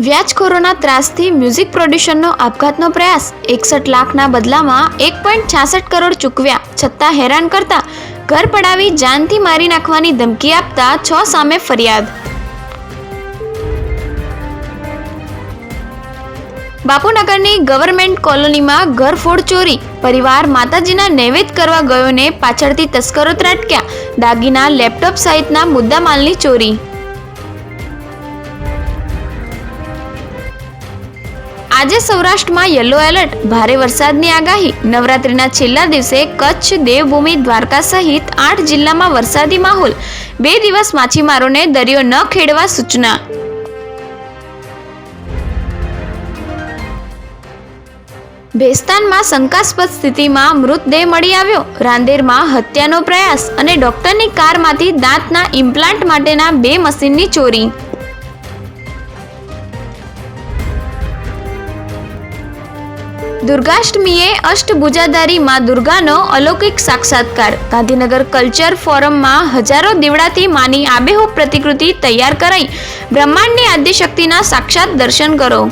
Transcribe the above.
વ્યાજખોરોના ત્રાસથી music પ્રોડ્યુસરનો આપઘાતનો પ્રયાસ. એકસઠ લાખના બદલામાં એક પોઈન્ટ છાસઠ કરોડ ચૂકવ્યા. છતાં હેરાન કરતા ઘર પડાવી જાનથી મારી નાખવાની ધમકી આપતા છ સામે ફરિયાદ. બાપુનગરની ગવર્મેન્ટ કોલોનીમાં ઘરફોડ ચોરી. પરિવાર માતાજીના નૈવેદ્ય કરવા ગયોને પાછળથી તસ્કરો ત્રાટક્યા. દાગીના, લેપટોપ સહિતના મુદ્દામાલની ચોરી. આજે સૌરાષ્ટ્રમાં યલો એલર્ટ, ભારે વરસાદની આગાહી. નવરાત્રિના છેલ્લા દિવસે કચ્છ, દેવભૂમિ, દ્વારકા સહિત આઠ જિલ્લામાં વરસાદી માહોલ. બે દિવસ માછીમારોને દરિયો ન ખેડવા સૂચના. ભેસ્તાનમાં શંકાસ્પદ સ્થિતિમાં મૃતદેહ મળી આવ્યો. રાંદેરમાં હત્યાનો પ્રયાસ અને ડોક્ટરની કારમાંથી દાંતના ઇમ્પ્લાન્ટ માટેના બે મશીનની ચોરી. દુર્ગાષ્ટમીએ અષ્ટભુજાધારી મા દુર્ગાનો અલૌકિક સાક્ષાત્કાર. ગાંધીનગર કલ્ચર ફોરમમાં હજારો દીવડાથી માની આબેહૂબ પ્રતિકૃતિ તૈયાર કરાઈ. બ્રહ્માંડની આદ્યશક્તિના સાક્ષાત દર્શન કરો.